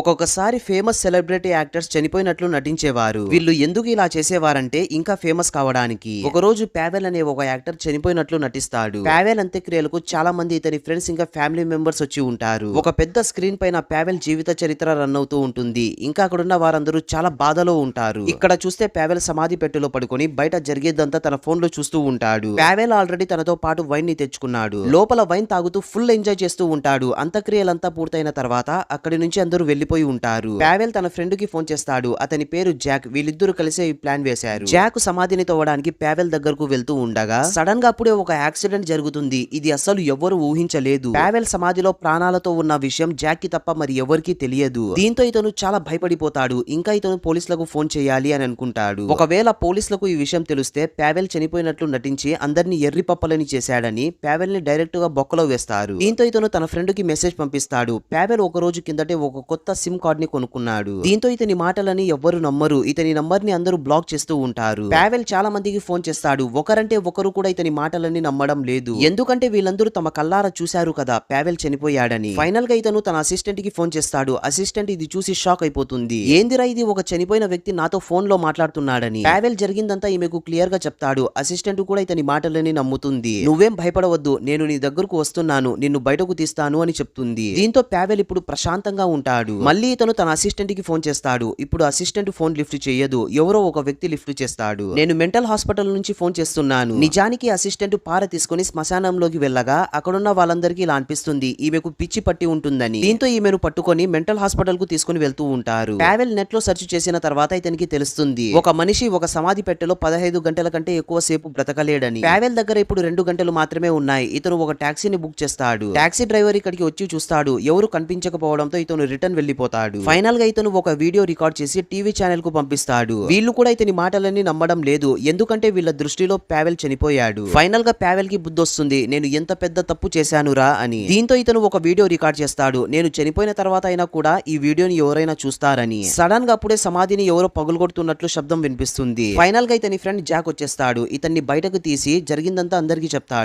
ఒక్కొక్కసారి famous celebrity actors చనిపోయినట్లు నటించేవారు. వీళ్ళు ఎందుకు ఇలా చేసేవారంటే ఇంకా ఫేమస్ కావడానికి. ఒక రోజు పావెల్ అనే ఒక యాక్టర్ చనిపోయినట్లు నటిస్తాడు. పావెల్ అంత్యక్రియలకు చాలా మంది ఇతని ఫ్రెండ్స్ ఇంకా ఫ్యామిలీ మెంబర్స్ వచ్చి ఉంటారు. ఒక పెద్ద స్క్రీన్ పైన ప్యావెల్ జీవిత చరిత్ర రన్ అవుతూ ఉంటుంది. ఇంకా అక్కడున్న వారందరూ చాలా బాధలో ఉంటారు. ఇక్కడ చూస్తే ప్యావెల్ సమాధి పెట్టెలో పడుకొని బయట జరిగేదంతా తన ఫోన్లో చూస్తూ ఉంటాడు. పావెల్ ఆల్రెడీ తనతో పాటు వైన్ని తెచ్చుకున్నాడు. లోపల వైన్ తాగుతూ ఫుల్ ఎంజాయ్ చేస్తూ ఉంటాడు. అంత్యక్రియలంతా పూర్తయిన తర్వాత అక్కడి నుంచి అందరూ వెళ్ళిపోయి ఉంటారు. పావెల్ తన ఫ్రెండ్కి ఫోన్ చేస్తాడు. అతని పేరు జాక్. వీళ్ళిద్దరూ కలిసే ఈ ప్లాన్ వేశారు. జాక్ సమాధిని తవ్వడానికి పావెల్ దగ్గరకు వెళ్తూ ఉండగా సడన్గా అప్పుడే ఒక యాక్సిడెంట్ జరుగుతుంది. ఇది అసలు ఎవరు ఊహించలేదు. పావెల్ సమాధిలో ప్రాణాలతో ఉన్న విషయం జాక్కి తప్ప మరి ఎవరికీ తెలియదు. దీంతో ఇతను చాలా భయపడిపోతాడు. ఇంకా ఇతను పోలీసులకు ఫోన్ చేయాలి అని అనుకుంటాడు. ఒకవేళ పోలీసులకు ఈ విషయం తెలిస్తే పావెల్ చనిపోయినట్లు నటించి అందరినీ ఎర్రి పప్పలని చేశాడని పావెల్ని డైరెక్ట్గా బొక్కలో వేస్తారు. దీంతో ఇతను తన ఫ్రెండ్కి మెసేజ్ పంపిస్తాడు. పావెల్ ఒక రోజు కిందటే ఒక కొత్త సిమ్ కార్డ్ని కొనుక్కున్నాడు. దీంతో ఇతని మాటలని ఎవ్వరు నమ్మరు. ఇతని నంబర్ని అందరూ బ్లాక్ చేస్తూ ఉంటారు. పావెల్ చాలా మందికి ఫోన్ చేస్తాడు. ఒకరంటే ఒకరు కూడా ఇతని మాటలని నమ్మడం లేదు. ఎందుకంటే వీళ్ళందరూ తమ కల్లారా చూశారు కదా పావెల్ చనిపోయాడని. ఫైనల్గా ఇతను తన అసిస్టెంట్కి ఫోన్ చేస్తాడు. అసిస్టెంట్ ఇది చూసి షాక్ అయిపోతుంది. ఏందిరా ఇది? ఒక చనిపోయిన వ్యక్తి నాతో ఫోన్లో మాట్లాడుతున్నాడని. పావెల్ జరిగిందంతా ఈమెకు క్లియర్గా చెప్తాడు. అసిస్టెంట్ కూడా ఇతని మాటలని నమ్ముతుంది. నువ్వేం భయపడవద్దు. నేను నీ దగ్గరకు వస్తున్నాను. నిన్ను బయటకు తీస్తాను అని చెప్తుంది. దీంతో పావెల్ ఇప్పుడు ప్రశాంతంగా ఉంటాడు. మళ్ళీ ఇతను తన అసిస్టెంట్కి ఫోన్ చేస్తాడు. ఇప్పుడు అసిస్టెంట్ ఫోన్ లిఫ్ట్ చేయదు. ఎవరో ఒక వ్యక్తి లిఫ్ట్ చేస్తాడు. నేను మెంటల్ హాస్పిటల్ నుంచి ఫోన్ చేస్తున్నాను. నిజానికి అసిస్టెంట్ పార తీసుకుని శ్మశానంలోకి వెళ్ళగా అక్కడున్న వాళ్ళందరికీ ఇలా అనిపిస్తుంది. ఈమెకు పిచ్చి పట్టి ఉంటుందని. దీంతో ఈమెను పట్టుకొని మెంటల్ హాస్పిటల్కు తీసుకుని వెళ్తూ ఉంటారు. ట్రావెల్ నెట్లో సెర్చ్ చేసిన తర్వాత ఇతనికి తెలుస్తుంది. ఒక మనిషి ఒక సమాధి పెట్టెలో పదహైదు గంటల కంటే ఎక్కువ సేపు బ్రతకలేడని. ట్రావెల్ దగ్గర ఇప్పుడు రెండు గంటలు మాత్రమే ఉన్నాయి. ఇతను ఒక టాక్సీని బుక్ చేస్తాడు. టాక్సీ డ్రైవర్ ఇక్కడికి వచ్చి చూస్తాడు. ఎవరు కనిపించకపోవడంతో ఇతను రిటర్న్ వెళ్ళిపోతాడు. ఫైనల్గా ఇతను ఒక వీడియో రికార్డ్ చేసి టీవీ ఛానల్కు పంపిస్తాడు. వీళ్ళు కూడా ఇతని మాటలని నమ్మడం లేదు. ఎందుకంటే వీళ్ళ దృష్టిలో పావెల్ చనిపోయాడు. ఫైనల్గా పావెల్కి బుద్ధొస్తుంది నేను ఎంత పెద్ద తప్పు చేశానురా అని. దీంతో ఇతను ఒక వీడియో రికార్డ్ చేస్తాడు. నేను చనిపోయిన తర్వాత అయినా కూడా ఈ వీడియోని ఎవరైనా చూస్తారని. సడన్గా అప్పుడే సమాధిని ఎవరో పగులుగొడుతున్నట్లు శబ్దం వినిపిస్తుంది. ఫైనల్గా ఇతని ఫ్రెండ్ జాక్ వచ్చేస్తాడు. ఇతన్ని బయటకు తీసి జరిగిందంతా అందరికీ చెప్తాడు.